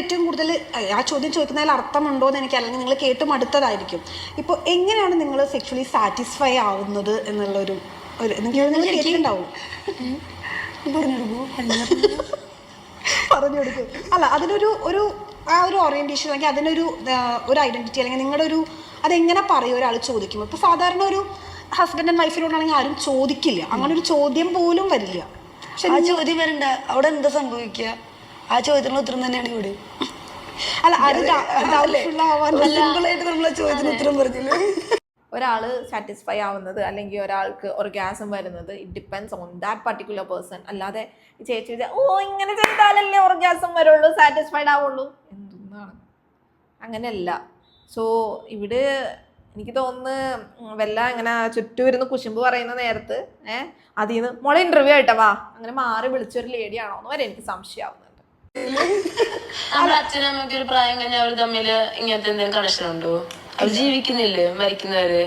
ഏറ്റവും കൂടുതൽ ആ ചോദ്യം ചോദിക്കുന്നതിൽ അർത്ഥമുണ്ടോ എന്ന് എനിക്ക് അല്ലെങ്കിൽ നിങ്ങൾ കേട്ട് മടുത്തതായിരിക്കും ഇപ്പോൾ എങ്ങനെയാണ് നിങ്ങൾ സെക്ഷലി സാറ്റിസ്ഫൈ ആവുന്നത് എന്നുള്ളൊരു ഒരു നിങ്ങൾ കേട്ടിട്ടുണ്ടാവും. പറഞ്ഞു കൊടുക്കും അല്ല അതിനൊരു ഒരു ആ ഒരു ഓറിയന്റേഷൻ അല്ലെങ്കിൽ അതിനൊരു ഒരു ഐഡന്റിറ്റി അല്ലെങ്കിൽ നിങ്ങളുടെ ഒരു അതെങ്ങനെ പറയും ഒരാൾ ചോദിക്കും ഇപ്പോൾ സാധാരണ ഒരു ഹസ്ബൻഡ് ആൻഡ് വൈഫിനോടാണെങ്കിൽ ആരും ചോദിക്കില്ല. അങ്ങനെ ഒരു ചോദ്യം പോലും വരില്ല. ചോദ്യം വരണ്ട. അവിടെ എന്താ സംഭവിക്കുക? ആ ചോദ്യത്തിനുള്ള ഉത്തരം തന്നെയാണ് ഇവിടെ. അല്ല അത് ചോദ്യത്തിന് ഉത്തരം പറഞ്ഞില്ലേ? ഒരാൾ സാറ്റിസ്ഫൈ ആവുന്നത് അല്ലെങ്കിൽ ഒരാൾക്ക് ഓർഗാസം വരുന്നത് it depends on that particular person അല്ലാതെ ചേച്ചി ഓ ഇങ്ങനെ ചെയ്താലല്ലേ ഓർഗാസം വരുള്ളൂ സാറ്റിസ്ഫൈഡ് ആവുള്ളൂ. എന്തൊന്നാണ്? അങ്ങനെയല്ല. സോ ഇവിടെ എനിക്ക് തോന്നുന്നു വല്ല ഇങ്ങനെ ചുറ്റും ഇരുന്ന് കുശുമ്പ് പറയുന്ന നേരത്ത് ഏഹ് അതിൽ നിന്ന് മോളെ ഇന്റർവ്യൂ ആയിട്ടാ വാ. അങ്ങനെ മാറി വിളിച്ചൊരു ലേഡി ആണോന്ന് വരെ എനിക്ക് സംശയമാവുന്നുണ്ട് നമ്മുടെ അച്ഛനും അമ്മയ്ക്ക് ഒരു പ്രായം കഴിഞ്ഞാൽ അവർ തമ്മിൽ ഇങ്ങനത്തെ എന്തെങ്കിലും കണക്ഷൻ ഉണ്ടോ? അവർ ജീവിക്കുന്നില്ലേ? മരിക്കുന്നവര്?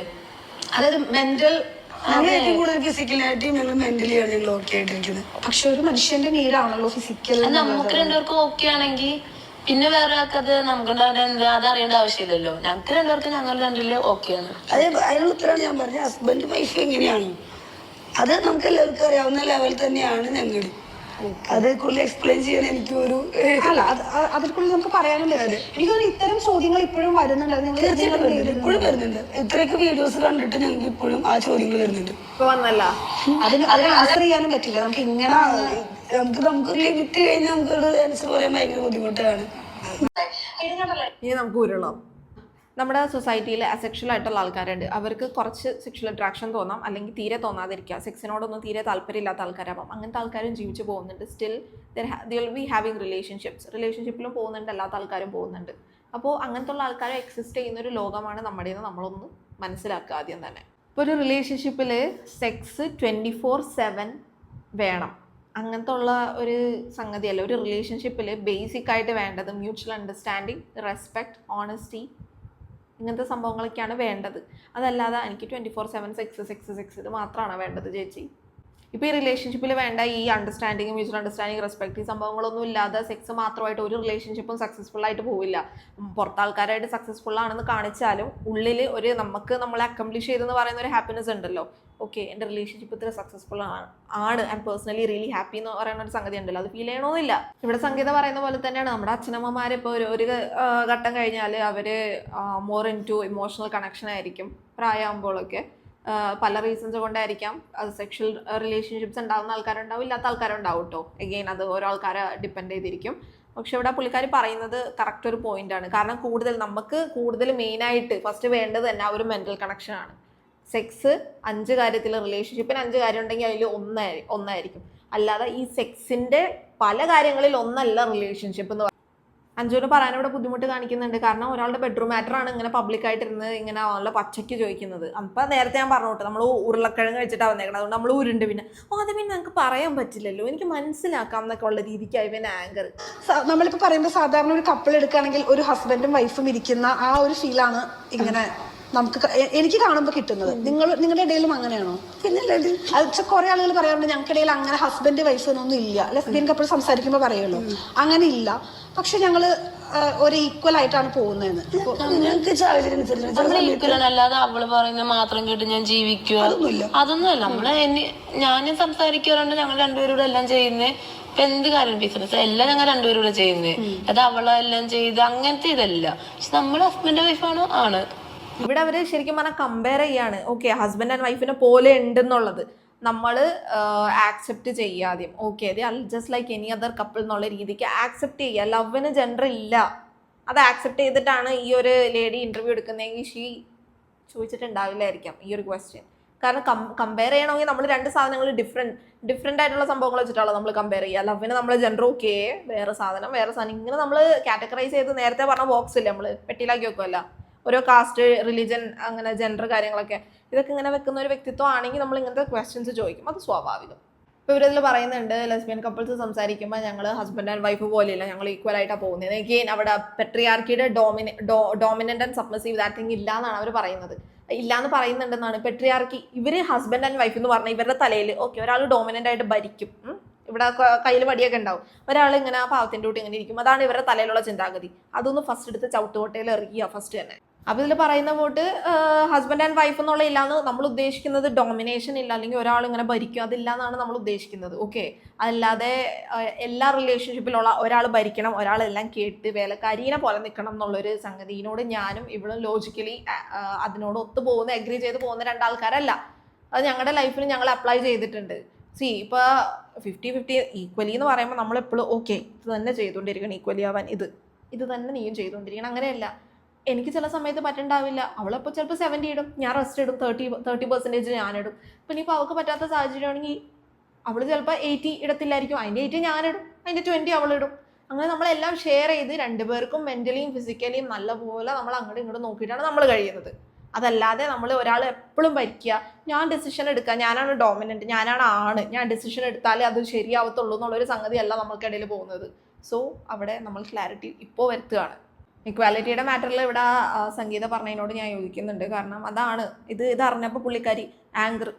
അതായത് മെന്റൽ ഞങ്ങൾ ഏറ്റവും കൂടുതൽ ഫിസിക്കലായിട്ടും ഞങ്ങൾ മെന്റലിയാണ് ഞങ്ങൾ ഓക്കെ ആയിട്ടിരിക്കുന്നത്. പക്ഷെ ഒരു മനുഷ്യന്റെ നീടാണല്ലോ ഫിസിക്കൽ നമുക്ക് രണ്ടുപേർക്കും ഓക്കെ ആണെങ്കിൽ പിന്നെ വേറെ ആൾക്ക് അത് നമുക്ക് അത് അറിയേണ്ട ആവശ്യമില്ലല്ലോ. ഞങ്ങൾക്ക് രണ്ടുപേർക്കും ഞങ്ങൾ രണ്ടിൽ ഓക്കെയാണ് അതെ അതിനുള്ള ഉത്തരമാണ് ഞാൻ പറഞ്ഞത്. ഹസ്ബൻഡ് വൈഫ് എങ്ങനെയാണ്? അത് നമുക്ക് എല്ലാവർക്കും അറിയാവുന്ന ലെവൽ തന്നെയാണ് ഞങ്ങൾ അത് കൂടുതൽ എക്സ്പ്ലെയിൻ ചെയ്യാൻ എനിക്ക് ഒരു അല്ല അത് നമുക്ക് പറയാനും പറ്റില്ല എനിക്ക് തോന്നുന്നു ഇത്തരം ചോദ്യങ്ങൾ ഇപ്പോഴും വരുന്നുണ്ട്. ഇപ്പോഴും വരുന്നുണ്ട്. ഇത്രയൊക്കെ വീഡിയോസ് കണ്ടിട്ട് ഞങ്ങൾക്ക് ഇപ്പോഴും ആ ചോദ്യങ്ങൾ വരുന്നുണ്ട്. ഇപ്പൊ വന്നല്ല. അതിന് അതിന് ആൻസർ ചെയ്യാനും പറ്റില്ല. നമുക്ക് ഇങ്ങനെ നമുക്ക് നമുക്ക് ലിമിറ്റ് കഴിഞ്ഞാൽ നമുക്ക് ആൻസർ പറയാൻ ഭയങ്കര ബുദ്ധിമുട്ടാണ്. ഇനി നമുക്ക് ഉരുളാം നമ്മുടെ സൊസൈറ്റിയിൽ അസെക്ഷൽ ആയിട്ടുള്ള ആൾക്കാരുണ്ട്. അവർക്ക് കുറച്ച് സെക്ഷൽ അട്രാക്ഷൻ തോന്നാം. അല്ലെങ്കിൽ തീരെ തോന്നാതിരിക്കുക സെക്സിനോടൊന്നും തീരെ താല്പര്യമില്ലാത്ത ആൾക്കാരാവാം. അങ്ങനത്തെ ആൾക്കാരും ജീവിച്ചു പോകുന്നുണ്ട്. Still they'll be having relationships റിലേഷൻഷിപ്പിലും പോകുന്നുണ്ട്. അല്ലാത്ത ആൾക്കാരും പോകുന്നുണ്ട്. അപ്പോൾ അങ്ങനത്തെ ഉള്ള ആൾക്കാരെ എക്സിസ്റ്റ് ചെയ്യുന്ന ഒരു ലോകമാണ് നമ്മുടേന്ന് നമ്മളൊന്ന് മനസ്സിലാക്കുക ആദ്യം തന്നെ. ഇപ്പോൾ ഒരു റിലേഷൻഷിപ്പിൽ സെക്സ് ട്വന്റി ഫോർ സെവൻ വേണം. അങ്ങനത്തെ ഉള്ള ഒരു സംഗതിയല്ല. ഒരു റിലേഷൻഷിപ്പിൽ ബേസിക് ആയിട്ട് വേണ്ടത് മ്യൂച്വൽ അണ്ടർസ്റ്റാൻഡിങ് റെസ്പെക്ട് ഓണസ്റ്റി ഇങ്ങനത്തെ സംഭവങ്ങളൊക്കെയാണ് വേണ്ടത്. അതല്ലാതെ എനിക്ക് twenty four seven sex sex sex ഇത് മാത്രമാണ് വേണ്ടത് ചേച്ചി? ഇപ്പോൾ ഈ റിലേഷൻഷിപ്പിൽ വേണ്ട ഈ അണ്ടർസ്റ്റാൻഡിങ് മ്യൂച്വൽ അണ്ടർസ്റ്റാൻഡിങ് റെസ്പെക്റ്റ് ഈ സംഭവങ്ങളൊന്നും ഇല്ലാതെ സെക്സ് മാത്രമായിട്ട് ഒരു റിലേഷൻഷിപ്പും സക്സസ്ഫുൾ ആയിട്ട് പോവില്ല. പുറത്താൾക്കാരായിട്ട് സക്സസ്ഫുൾ ആണെന്ന് കാണിച്ചാലും ഉള്ളിൽ ഒരു നമുക്ക് നമ്മളെ അക്കംപ്ലിഷ് ചെയ്തെന്ന് പറയുന്ന ഒരു ഹാപ്പിനെസ് ഉണ്ടല്ലോ. ഓക്കെ എന്റെ റിലേഷൻഷിപ്പ് ഇത്ര സക്സസ്ഫുൾ ആണ് ആണ്. ആൻഡ് പേഴ്സണലി റിയലി ഹാപ്പി എന്ന് പറയുന്ന ഒരു സംഗതി ഉണ്ടല്ലോ. അത് ഫീൽ ചെയ്യണമെന്നില്ല ഇവിടെ സംഗീത പറയുന്ന പോലെ തന്നെയാണ്. നമ്മുടെ അച്ഛനമ്മമാർ ഇപ്പോൾ ഒരു ഒരു ഘട്ടം കഴിഞ്ഞാൽ അവർ more into emotional connection ആയിരിക്കും പ്രായമാകുമ്പോഴൊക്കെ പല റീസൺസ് കൊണ്ടായിരിക്കാം അത് സെക്ഷൽ റിലേഷൻഷിപ്സ് ഉണ്ടാകുന്ന ആൾക്കാരുണ്ടാവും ഇല്ലാത്ത ആൾക്കാരുണ്ടാവും കേട്ടോ എഗെയിൻ അത് ഓരോ ആൾക്കാരെ ഡിപ്പെൻഡ് ചെയ്തിരിക്കും. പക്ഷെ ഇവിടെ പുള്ളിക്കാരി പറയുന്നത് കറക്റ്റ് ഒരു പോയിന്റ് ആണ്. കാരണം കൂടുതൽ നമുക്ക് കൂടുതൽ മെയിനായിട്ട് ഫസ്റ്റ് വേണ്ടത് തന്നെ ആ ഒരു മെന്റൽ കണക്ഷൻ ആണ്. സെക്സ് അഞ്ച് കാര്യത്തിൽ റിലേഷൻഷിപ്പിന് അഞ്ച് കാര്യം ഉണ്ടെങ്കിൽ അതിൽ ഒന്നായി ഒന്നായിരിക്കും. അല്ലാതെ ഈ സെക്സിന്റെ പല കാര്യങ്ങളിൽ ഒന്നല്ല റിലേഷൻഷിപ്പ് എന്ന് അഞ്ജുവിന് പറയാൻ ഇവിടെ ബുദ്ധിമുട്ട് കാണിക്കുന്നുണ്ട്. കാരണം ഒരാളുടെ ബെഡ്റൂം മാറ്റർ ആണ് ഇങ്ങനെ പബ്ലിക് ആയിട്ടിരുന്ന് ഇങ്ങനെ നല്ല പച്ചയ്ക്ക് ചോദിക്കുന്നത്. അപ്പം നേരത്തെ ഞാൻ പറഞ്ഞു നമ്മൾ ഉരുളക്കിഴങ്ങ് കഴിച്ചിട്ടാണ് വന്നേക്കുന്നത് അതുകൊണ്ട് നമ്മൾ ഉരുണ്ട് പിന്നെ. ഓ അത് പിന്നെ നമുക്ക് പറയാൻ പറ്റില്ലല്ലോ. എനിക്ക് മനസ്സിലാക്കാം എന്നൊക്കെ ഉള്ള രീതിക്കായി പിന്നെ ആങ്കർ നമ്മളിപ്പോൾ നമ്മളിപ്പോ പറയുമ്പോൾ സാധാരണ ഒരു കപ്പിൾ എടുക്കുകയാണെങ്കിൽ ഒരു ഹസ്ബൻഡും വൈഫും ഇരിക്കുന്ന ആ ഒരു ഫീലാണ് ഇങ്ങനെ നമുക്ക് എനിക്ക് കാണുമ്പോൾ കിട്ടുന്നത്. നിങ്ങൾ നിങ്ങളുടെ ഇടയിലും അങ്ങനെയാണോ? പിന്നെ കുറെ ആളുകൾ പറയാറുണ്ട് ഞങ്ങൾക്കിടയിൽ അങ്ങനെ ഹസ്ബൻഡ് വൈഫ് എന്നൊന്നും ഇല്ല. ലെസ്ബിയൻ കപ്പിൾ സംസാരിക്കുമ്പോൾ പറയുമല്ലോ. അങ്ങനെ ഇല്ല. പക്ഷെ ഞങ്ങൾ ഒരു ഈക്വൽ ആയിട്ടാണ് സമയത്ത് അല്ലാതെ അവൾ പറയുന്നത് മാത്രം കേട്ട് ഞാൻ ജീവിക്കുക അതൊന്നുമല്ല. നമ്മൾ ഞാനും സംസാരിക്കാറുണ്ട് ഞങ്ങൾ രണ്ടുപേരും കൂടെ എല്ലാം ചെയ്യുന്നത് ഇപ്പൊ എന്ത് കാര്യം ബിസിനസ് എല്ലാം ഞങ്ങൾ രണ്ടുപേരും ചെയ്യുന്നത് ചെയ്യുന്നേ. അത് അവളെല്ലാം ചെയ്ത് അങ്ങനത്തെ ഇതല്ല. പക്ഷെ നമ്മൾ ഹസ്ബൻഡ് വൈഫാണോ ആണ്. ഇവിടെ അവർ ശരിക്കും പറഞ്ഞാൽ കമ്പയർ ചെയ്യാണ്. ഓക്കെ ഹസ്ബൻഡ് ആൻഡ് വൈഫിനെ പോലെ ഉണ്ടെന്നുള്ളത്. നമ്മൾ ആക്സെപ്റ്റ് ചെയ്യുക ആദ്യം. ഓക്കെ അത് just like any other couple എന്നുള്ള രീതിക്ക് ആക്സെപ്റ്റ് ചെയ്യുക. ലവിന് ജെൻഡർ ഇല്ല. അത് ആക്സെപ്റ്റ് ചെയ്തിട്ടാണ് ഈ ഒരു ലേഡി ഇന്റർവ്യൂ എടുക്കുന്നതെങ്കിൽ ഷീ ചോദിച്ചിട്ടുണ്ടാവില്ലായിരിക്കാം ഈ ഒരു ക്വസ്റ്റ്യൻ കാരണം കമ്പയർ ചെയ്യണമെങ്കിൽ നമ്മൾ രണ്ട് സാധനങ്ങൾ ഡിഫറെന്റ് ഡിഫറെന്റ് ആയിട്ടുള്ള സംഭവങ്ങൾ വെച്ചിട്ടാണ് നമ്മൾ കമ്പയർ ചെയ്യുക. ലവിന് നമ്മൾ ജെൻഡർ ഓക്കെ വേറെ സാധനം വേറെ സാധനം. ഇങ്ങനെ നമ്മൾ കാറ്റഗറൈസ് ചെയ്ത് നേരത്തെ പറഞ്ഞ ബോക്സ് ഇല്ല നമ്മൾ പെട്ടിയിലാക്കി വെക്കുമല്ല ഓരോ കാസ്റ്റ് റിലീജൻ അങ്ങനെ ജെൻഡർ കാര്യങ്ങളൊക്കെ. ഇതൊക്കെ ഇങ്ങനെ വെക്കുന്ന ഒരു വ്യക്തിത്വം ആണെങ്കിൽ നമ്മൾ ഇങ്ങനത്തെ ക്വസ്റ്റ്യൻസ് ചോദിക്കും. അത് സ്വാഭാവികം. ഇപ്പോൾ ഇവരതിൽ പറയുന്നുണ്ട് ലെസ്ബിയൻ കപ്പിൾസ് സംസാരിക്കുമ്പോൾ ഞങ്ങൾ ഹസ്ബൻഡ് ആൻഡ് വൈഫ് പോലെയല്ല ഞങ്ങൾ ഈക്വൽ ആയിട്ടാണ് പോകുന്നത്. എഗെയിൻ അവിടെ പെട്രിയാർക്കിയുടെ ഡോമിനെ dominant and submissive that thing ഇല്ല എന്നാണ് അവർ പറയുന്നത്. ഇല്ല എന്ന് പറയുന്നുണ്ടെന്നാണ് പെട്രിയാർക്കി ഇവർ ഹസ്ബൻഡ് ആൻഡ് വൈഫ് എന്ന് പറഞ്ഞാൽ ഇവരുടെ തലയിൽ ഓക്കെ ഒരാൾ ഡോമിനന്റ് ആയിട്ട് ഭരിക്കും. ഇവിടെ കയ്യിൽ വടിയൊക്കെ ഉണ്ടാവും. ഒരാൾ ഇങ്ങനെ ആ പാവത്തിന്റെ കൂട്ടി ഇങ്ങനെ ഇരിക്കും. അതാണ് ഇവരുടെ തലയിലുള്ള ചിന്താഗതി. അതൊന്ന് ഫസ്റ്റ് എടുത്ത് ചവിട്ടുകൊട്ടയിൽ എറിയുക ഫസ്റ്റ് തന്നെ. അപ്പൊ ഇതിൽ പറയുന്ന പോട്ട് ഹസ്ബൻഡ് ആൻഡ് വൈഫ് എന്നുള്ള ഇല്ലാന്ന് നമ്മൾ ഉദ്ദേശിക്കുന്നത് ഡോമിനേഷൻ ഇല്ല അല്ലെങ്കിൽ ഒരാൾ ഇങ്ങനെ ഭരിക്കും അതില്ല എന്നാണ് നമ്മൾ ഉദ്ദേശിക്കുന്നത്. ഓക്കെ അതല്ലാതെ എല്ലാ റിലേഷൻഷിപ്പിലുള്ള ഒരാൾ ഭരിക്കണം ഒരാളെല്ലാം കേട്ട് വേലക്കാരീനെ പോലെ നിൽക്കണം എന്നുള്ളൊരു സംഗതിയിനോട് ഞാനും ഇവിടെ ലോജിക്കലി അതിനോട് ഒത്തു പോകുന്ന എഗ്രി ചെയ്ത് പോകുന്ന രണ്ടാൾക്കാരല്ല. അത് ഞങ്ങളുടെ ലൈഫിൽ ഞങ്ങൾ അപ്ലൈ ചെയ്തിട്ടുണ്ട്. സി ഇപ്പോൾ ഫിഫ്റ്റി ഫിഫ്റ്റി ഈക്വലി എന്ന് പറയുമ്പോൾ നമ്മളെപ്പോഴും ഓക്കെ ഇത് തന്നെ ചെയ്തുകൊണ്ടിരിക്കണം ഈക്വലി ആവാൻ ഇത്. ഇത് തന്നെ നീയും ചെയ്തുകൊണ്ടിരിക്കണം അങ്ങനെയല്ല. എനിക്ക് ചില സമയത്ത് പറ്റണ്ടാവില്ല. അവളപ്പോൾ ചിലപ്പോൾ സെവന്റി ഇടും. ഞാൻ റെസ്റ്റ് ഇടും. തേർട്ടി തേർട്ടി പെർസെന്റേജ് ഞാനിടും അപ്പം ഇനിയിപ്പോൾ അവൾക്ക് പറ്റാത്ത സാഹചര്യമാണെങ്കിൽ അവൾ ചിലപ്പോൾ എയ്റ്റി ഇടത്തില്ലായിരിക്കും. അതിന്റെ എയ്റ്റി ഞാനിടും അതിന്റെ ട്വന്റി അവളിടും അങ്ങനെ നമ്മളെല്ലാം ഷെയർ ചെയ്ത് രണ്ടുപേർക്കും മെന്റലിയും ഫിസിക്കലിയും നല്ലപോലെ നമ്മൾ അങ്ങോട്ടും ഇങ്ങോട്ടും നോക്കിയിട്ടാണ് നമ്മൾ കഴിയുന്നത്. അതല്ലാതെ നമ്മൾ ഒരാൾ എപ്പോഴും ഭരിക്കുക. ഞാൻ ഡെസിഷൻ എടുക്കുക. ഞാനാണ് ഡോമിനന്റ് ഞാനാണ് ആണ്. ഞാൻ ഡെസിഷൻ എടുത്താലേ അത് ശരിയാവത്തുള്ളൂ എന്നുള്ളൊരു സംഗതിയല്ല നമ്മൾക്കിടയിൽ പോകുന്നത്. സോ അവിടെ നമ്മൾ ക്ലാരിറ്റി ഇപ്പോൾ വരുത്തുകയാണ്. ഇക്വാലിറ്റിയുടെ മാറ്ററിൽ ഇവിടെ സംഗീത പറഞ്ഞതിനോട് ഞാൻ യോജിക്കുന്നുണ്ട്. കാരണം അതാണ് ഇത് ഇത് അറിഞ്ഞപ്പോൾ പുള്ളിക്കാരി ആങ്കർ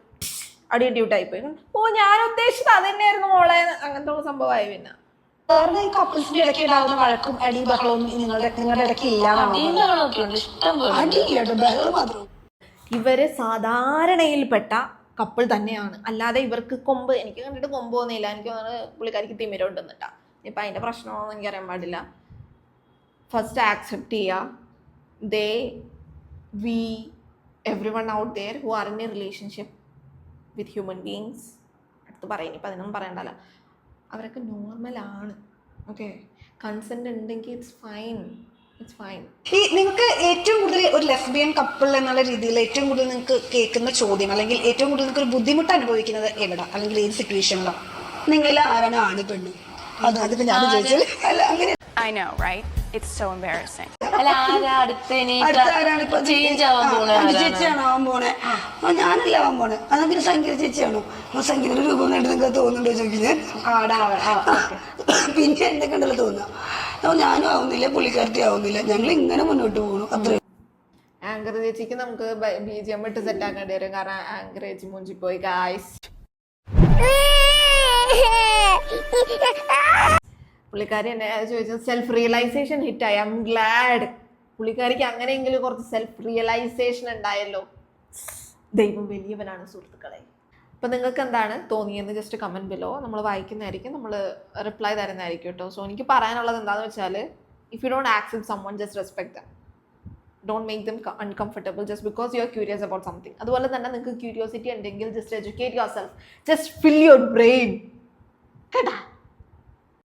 അടി ഡ്യൂട്ടായിപ്പോയി ഓ ഞാൻ ഉദ്ദേശിച്ചത് അത് തന്നെയായിരുന്നു മോളെ അങ്ങനത്തെ ഉള്ള സംഭവമായി പിന്നെ. വേറെ ഈ കപ്പിൾസിന്റെ ഇടയ്ക്ക് വഴക്കും അടി ബഹളവും നിങ്ങളുടെ നിങ്ങളുടെ ഇടയ്ക്ക് ബഹളം മാത്രം. ഇവർ സാധാരണയിൽപ്പെട്ട കപ്പിൾ തന്നെയാണ്. അല്ലാതെ ഇവർക്ക് കൊമ്പ് എനിക്ക് കണ്ടിട്ട് കൊമ്പ് തോന്നിയില്ല എനിക്ക് തോന്നുന്നത് പുള്ളിക്കാരിക്ക് തിമിരം ഉണ്ടെന്നിട്ടാ ഇപ്പം അതിന്റെ പ്രശ്നമാണെന്ന് എനിക്കറിയാൻ പാടില്ല. ഫസ്റ്റ് ആക്സെപ്റ്റ് ചെയ്യുക they we everyone out there who are in a relationship with human beings അടുത്ത് പറയും ഇപ്പം അതിനൊന്നും പറയണ്ടല്ലോ. അവരൊക്കെ നോർമലാണ് ഓക്കെ കൺസെന്റ് ഉണ്ടെങ്കിൽ ഇറ്റ്സ് ഫൈൻ ഇറ്റ്സ് ഫൈൻ ഈ നിങ്ങൾക്ക് ഏറ്റവും കൂടുതൽ ഒരു ലെസ്ബിയൻ കപ്പിൾ എന്നുള്ള രീതിയിൽ ഏറ്റവും കൂടുതൽ നിങ്ങൾക്ക് കേൾക്കുന്ന ചോദ്യം അല്ലെങ്കിൽ ഏറ്റവും കൂടുതൽ നിങ്ങൾക്ക് ഒരു ബുദ്ധിമുട്ട് അനുഭവിക്കുന്നത് എവിടെ? അല്ലെങ്കിൽ ഏത് സിറ്റുവേഷനിലാണ് നിങ്ങൾ ആരാണ്? ആണ് പെണ്ണ്? അത് അതിപ്പോ ഞാൻ ചോദിച്ചാൽ അല്ല അങ്ങനെ I know, right? അല്ല ആരാ അടുത്ത് ആരാണ് ഇപ്പൊ ചേഞ്ച് ആവാൻ പോണ ആവാൻ പോണെ? ആ. ഞാനല്ല ആവാൻ പോണെ? അതാ പിന്നെ സംഗീത ചേച്ചിയാണോ? അപ്പൊ സംഗീത രൂപം കണ്ട് നിങ്ങൾക്ക് തോന്നുന്നുണ്ടോ ചോദിക്കുന്നത് പിന്നെ എന്തൊക്കെ ഉണ്ടല്ലോ തോന്നുക അപ്പൊ ഞാനും ആവുന്നില്ല പുള്ളിക്കാരത്തി ആവുന്നില്ല. ഞങ്ങൾ ഇങ്ങനെ മുന്നോട്ട് പോകണു അത്രേ. ആങ്കർ ചേച്ചിക്ക് നമുക്ക് ബി ജി എം ഇട്ട് സെറ്റ് ആക്കേണ്ടി വരും. കാരണം ആങ്കർ ചേച്ചി മുഞ്ചിപ്പോയി ഗായ്സ് പുള്ളിക്കാരി എന്നെ ചോദിച്ചത് self realization hit I am glad പുള്ളിക്കാരിക്ക് അങ്ങനെയെങ്കിലും കുറച്ച് സെൽഫ് റിയലൈസേഷൻ ഉണ്ടായല്ലോ. ദൈവം വലിയവനാണ് സുഹൃത്തുക്കളെ. അപ്പം നിങ്ങൾക്ക് എന്താണ് തോന്നിയെന്ന് ജസ്റ്റ് കമന്റ് ബിലോ നമ്മൾ വായിക്കുന്നതായിരിക്കും നമ്മൾ റിപ്ലൈ തരുന്നതായിരിക്കും കേട്ടോ. സോ എനിക്ക് പറയാനുള്ളത് എന്താണെന്ന് വെച്ചാൽ if you don't accept someone just respect them don't make them uncomfortable just because you are curious about something അതുപോലെ തന്നെ നിങ്ങൾക്ക് ക്യൂരിയോസിറ്റി ഉണ്ടെങ്കിൽ just educate yourself just fill your brain കേട്ടാ?